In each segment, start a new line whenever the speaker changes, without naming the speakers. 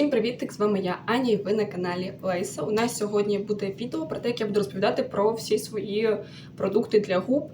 Всім привіт! З вами я Аня, і ви на каналі Лейса. У нас сьогодні буде відео про те, як я буду розповідати про всі свої продукти для губ,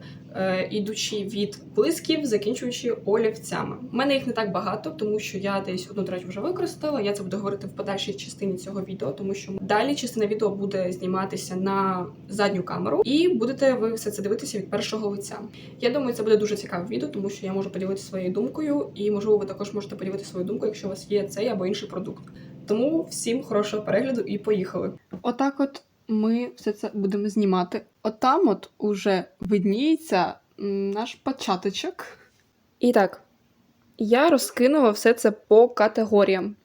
ідучи від блисків, закінчуючи олівцями. У мене їх не так багато, тому що я десь одну третю вже використала. Я це буду говорити в подальшій частині цього відео, тому що далі частина відео буде зніматися на задню камеру, і будете ви все це дивитися від першого лиця. Я думаю, це буде дуже цікаве відео, тому що я можу поділитися своєю думкою, і можливо, ви також можете поділитися свою думку, якщо у вас є цей або інший продукт. Тому всім хорошого перегляду і поїхали. Отак, от ми все це будемо знімати. Отам, от уже видніється наш початочок. І так, я розкинула все це по категоріям.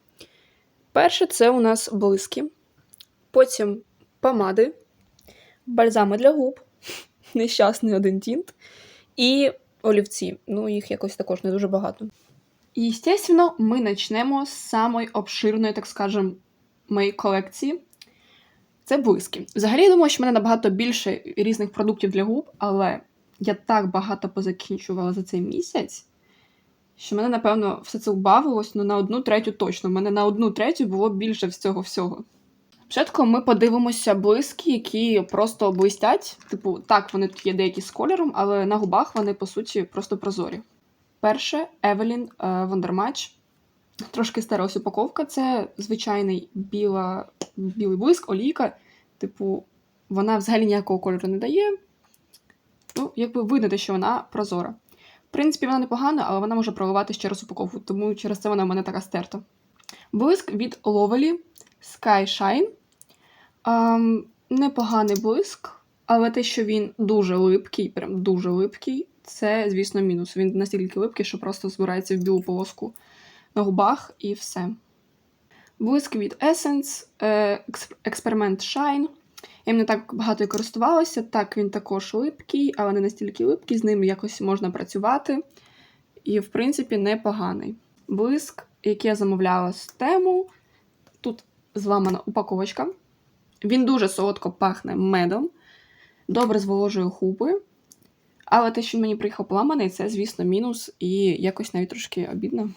Перше, це у нас блиски, потім помади, бальзами для губ, нещасний один тінт і олівці. Ну, їх якось також не дуже багато. І, ми почнемо з самої обширної, так скажем, моєї колекції. Це блиски. Взагалі, я думаю, що в мене набагато більше різних продуктів для губ, але я так багато позакінчувала за цей місяць, що мене, напевно, все це убавилось ну, на одну третю точно. У мене на одну третю було більше з цього всього. Спочатку ми подивимося блиски, які просто блистять. Типу, так, вони тут є деякі з кольором, але на губах вони, по суті, просто прозорі. Перше Евелін Вондермач. Трошки стара упаковка. Це звичайний біла, білий блиск, олійка. Типу, вона взагалі ніякого кольору не дає. Ну, якби видно, те, що вона прозора. В принципі, вона непогана, але вона може проливатись через упаковку, тому через це вона в мене така стерта. Блиск від Lovely Sky Shine. Ем, непоганий блиск, але те, що він дуже липкий, прям дуже липкий, це, звісно, мінус. Він настільки липкий, що просто збирається в білу полоску на губах і все. Блиск від Essence, Experiment Shine. Я не так багато і користувалася. Так, він також липкий, але не настільки липкий, з ним якось можна працювати. І, в принципі, непоганий. Блиск, який я замовляла з тему. Тут зламана упаковочка. Він дуже солодко пахне медом, добре зволожує губи. Але те, що мені приїхав поламаний, це, звісно, мінус і якось навіть трошки обідно.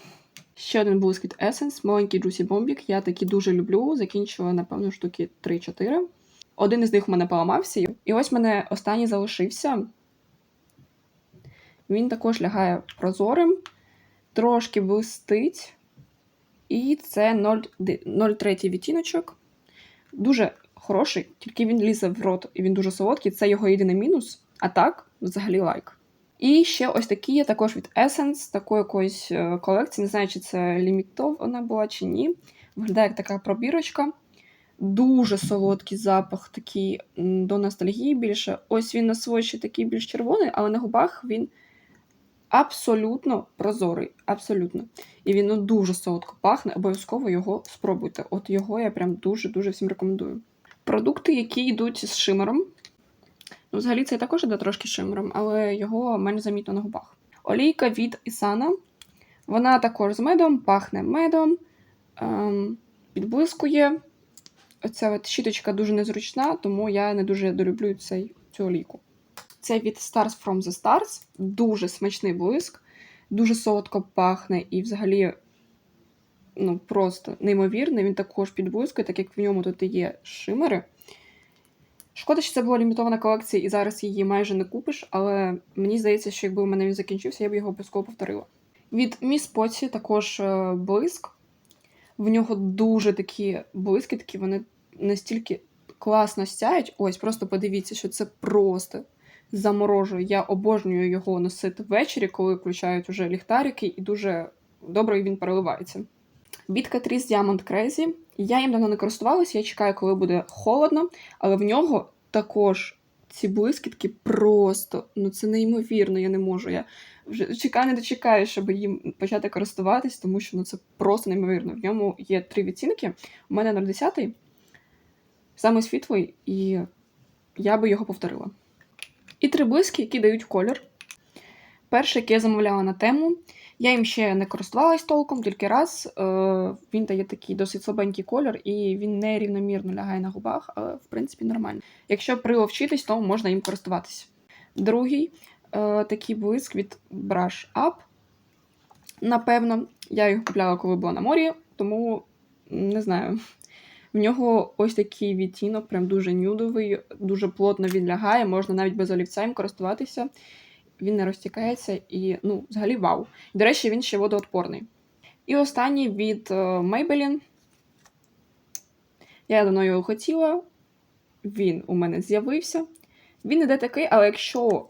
Ще один блиск Essence, маленький Juicy Bombік. Я такі дуже люблю. Закінчила, напевно, штуки 3-4. Один із них у мене поламався. І ось мене останній залишився. Він також лягає прозорим, трошки блистить. І це 0,3 відтіночок. Дуже хороший, тільки він лізе в рот і він дуже солодкий. Це його єдиний мінус. А так, взагалі лайк. І ще ось такі є також від Essence, такої якоїсь е, колекції. Не знаю, чи це лімітована була чи ні. Виглядає як така пробірочка. Дуже солодкий запах, такий до ностальгії більше. Ось він на свойші такий більш червоний, але на губах він абсолютно прозорий. Абсолютно. І він ну, дуже солодко пахне. Обов'язково його спробуйте. От його я прям дуже-дуже всім рекомендую. Продукти, які йдуть з шимером. Ну, взагалі, це також іде трошки шимером, але його менш замітно на губах. Олійка від Ісана. Вона також з медом, пахне медом, ем, підблискує. Оця от щіточка дуже незручна, тому я не дуже долюблю цей, цю олійку. Це від Stars from the Stars. Дуже смачний блиск, дуже солодко пахне і взагалі ну, просто неймовірний. Він також підблискує, так як в ньому тут і є шимери. Шкода, що це була лімітована колекція, і зараз її майже не купиш, але мені здається, що якби у мене він закінчився, я б його обов'язково повторила. Від Міс Поці також е, блиск. В нього дуже такі блиски, такі вони настільки класно сяють. Ось, просто подивіться, що це просто заморожує. Я обожнюю його носити ввечері, коли включають уже ліхтарики, і дуже добре він переливається. Від Catrice Diamond Crazy. Я їм давно не користувалася, я чекаю, коли буде холодно, але в нього також ці блискітки просто, ну це неймовірно, я не можу. Я вже чекаю, не дочекаю, щоб їм почати користуватись, тому що ну, це просто неймовірно. В ньому є три відцінки. У мене 0,10, саме світлий, і я би його повторила. І три блиски, які дають колір. Перший, який я замовляла на тему. Я їм ще не користувалась толком, тільки раз. Е, Він дає такий досить слабенький колір, і він не рівномірно лягає на губах, але в принципі нормально. Якщо приловчитись, то можна їм користуватися. Другий е, такий блиск від Brush Up. Напевно, я його купляла, коли була на морі, тому не знаю. В нього ось такий відтінок, прям дуже нюдовий, дуже плотно він лягає, можна навіть без олівця їм користуватися. Він не розтікається і, ну, взагалі, вау. До речі, він ще водоотпорний. І останній від е, Maybelline. Я давно його хотіла. Він у мене з'явився. Він іде такий, але якщо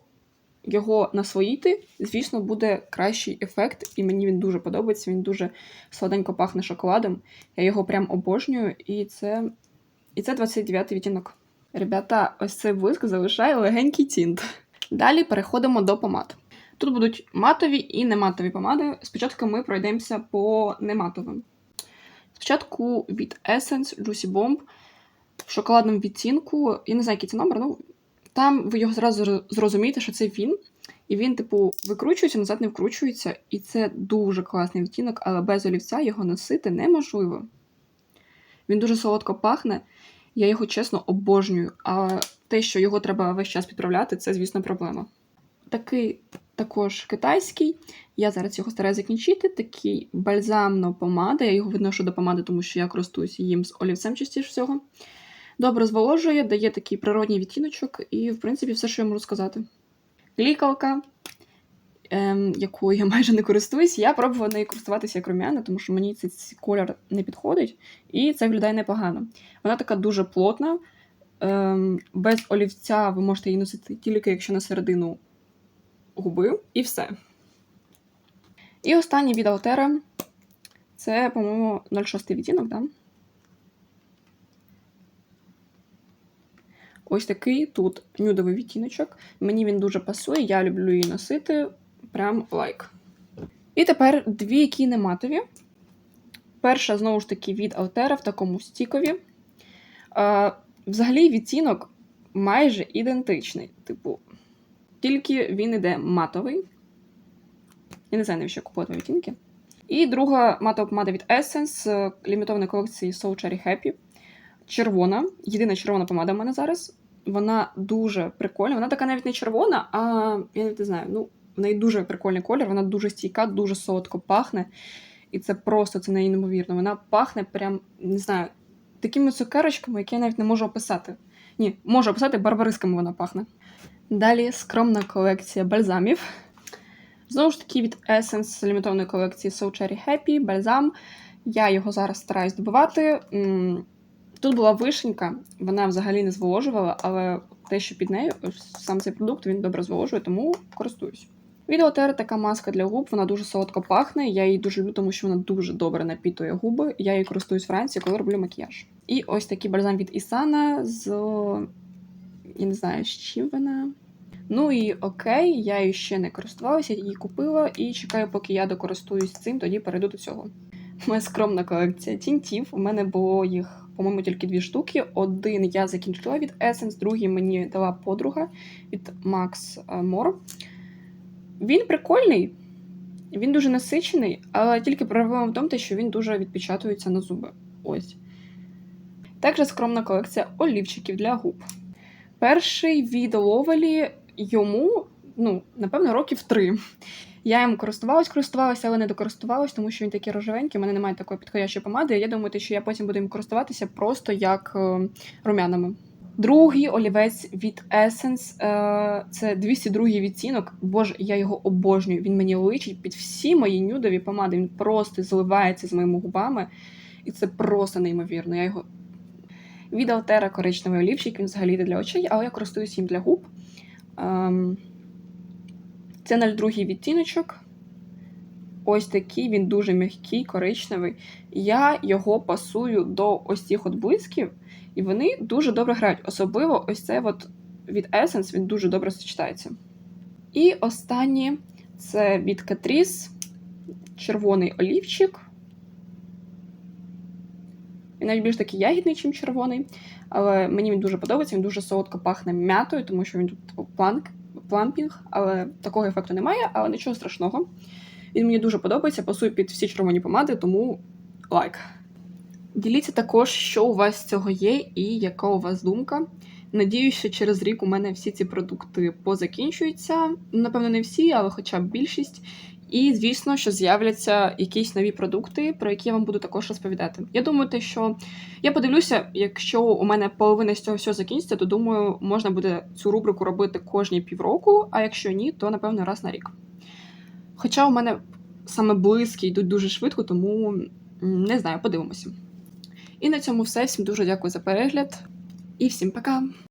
його насвоїти, звісно, буде кращий ефект, і мені він дуже подобається. Він дуже сладенько пахне шоколадом. Я його прям обожнюю, і це, і це 29-й відтінок. Ребята, ось цей блиск залишає легенький тінт. Далі переходимо до помад. Тут будуть матові і нематові помади. Спочатку ми пройдемося по нематовим. Спочатку від Essence Juicy Bomb в шоколадному відтінку. Я не знаю, який це номер, ну там ви його зразу зрозумієте, що це він. І він, типу, викручується, назад не вкручується. І це дуже класний відтінок, але без олівця його носити неможливо. Він дуже солодко пахне. Я його чесно обожнюю. А те, що його треба весь час підправляти, це, звісно, проблема. Такий також китайський. Я зараз його стараюся закінчити. Такий бальзамно помада. Я його відношу до помади, тому що я користуюся їм з олівцем частіше всього. Добре зволожує, дає такий природній відтіночок, і, в принципі, все, що я можу сказати. Лікалка, ем, якою я майже не користуюсь, я пробувала нею користуватися як румяна, тому що мені цей, цей колір не підходить, і це виглядає непогано. Вона така дуже плотна. Ем, без олівця ви можете її носити тільки якщо на середину губи, і все. І останній від Altera. Це, по-моєму, 06 відтінок. Да? Ось такий тут нюдовий відтіночок. Мені він дуже пасує, я люблю її носити. Прям лайк. І тепер дві, які не матові. Перша, знову ж таки, від Altera в такому стікові. А, взагалі, відтінок майже ідентичний. Типу, тільки він іде матовий. Я не знаю, навіщо купувати відтінки. І друга матова помада від Essence е, лімітованої колекції Soul Cherry Happy. Червона. Єдина червона помада в мене зараз. Вона дуже прикольна. Вона така навіть не червона, а я не знаю. Ну, в неї дуже прикольний колір, вона дуже стійка, дуже солодко пахне. І це просто це неймовірно. Вона пахне прям, не знаю, такими цукерочками, які я навіть не можу описати. Ні, можу описати, барбарисками вона пахне. Далі скромна колекція бальзамів. Знову ж таки, від Essence лімітованої колекції So Cherry Happy, бальзам. Я його зараз стараюсь добивати. Тут була вишенька, вона взагалі не зволожувала, але те, що під нею, сам цей продукт, він добре зволожує, тому користуюсь. Від Altera така маска для губ, вона дуже солодко пахне. Я її дуже люблю, тому що вона дуже добре напітує губи. Я її користуюсь вранці, коли роблю макіяж. І ось такий бальзам від Ісана з. Я не знаю, з чим вона. Ну і окей, я її ще не користувалася, її купила і чекаю, поки я докористуюсь цим, тоді перейду до цього. Моя скромна колекція тінтів. У мене було їх, по-моєму, тільки дві штуки. Один я закінчила від Essence, другий мені дала подруга від Max More. Він прикольний, він дуже насичений, але тільки проблема в тому, що він дуже відпечатується на зуби. Ось. Також скромна колекція олівчиків для губ. Перший від Ловелі йому, ну, напевно, років три. Я їм користувалась, користувалася, але не докористувалась, тому що він такий рожевенький, у мене немає такої підходящої помади. Я думаю, що я потім буду їм користуватися просто як е, румянами. Другий олівець від Essence е, це 202 відтінок. Боже, я його обожнюю. Він мені личить під всі мої нюдові помади. Він просто зливається з моїми губами, і це просто неймовірно. Я його від Altera коричневий олівчик, він взагалі йде для очей, але я користуюсь їм для губ. Ем, це 02 відтіночок. Ось такий, він дуже м'який, коричневий. Я його пасую до ось цих от блисків, і вони дуже добре грають. Особливо ось це от від Essence, він дуже добре сочетається. І останнє це від Catrice, червоний олівчик. Він навіть більш такий ягідний, ніж червоний. Але мені він дуже подобається, він дуже солодко пахне м'ятою, тому що він тут планк, плампінг, але такого ефекту немає, але нічого страшного. Він мені дуже подобається, пасує під всі червоні помади, тому лайк. Діліться також, що у вас з цього є, і яка у вас думка. Надіюсь, що через рік у мене всі ці продукти позакінчуються. Напевно, не всі, але хоча б більшість. І, звісно, що з'являться якісь нові продукти, про які я вам буду також розповідати. Я думаю, те, що я подивлюся, якщо у мене половина з цього всього закінчиться, то думаю, можна буде цю рубрику робити кожні півроку, а якщо ні, то напевно раз на рік. Хоча у мене саме близькі йдуть дуже швидко, тому не знаю, подивимося. І на цьому все. Всім дуже дякую за перегляд. І всім пока!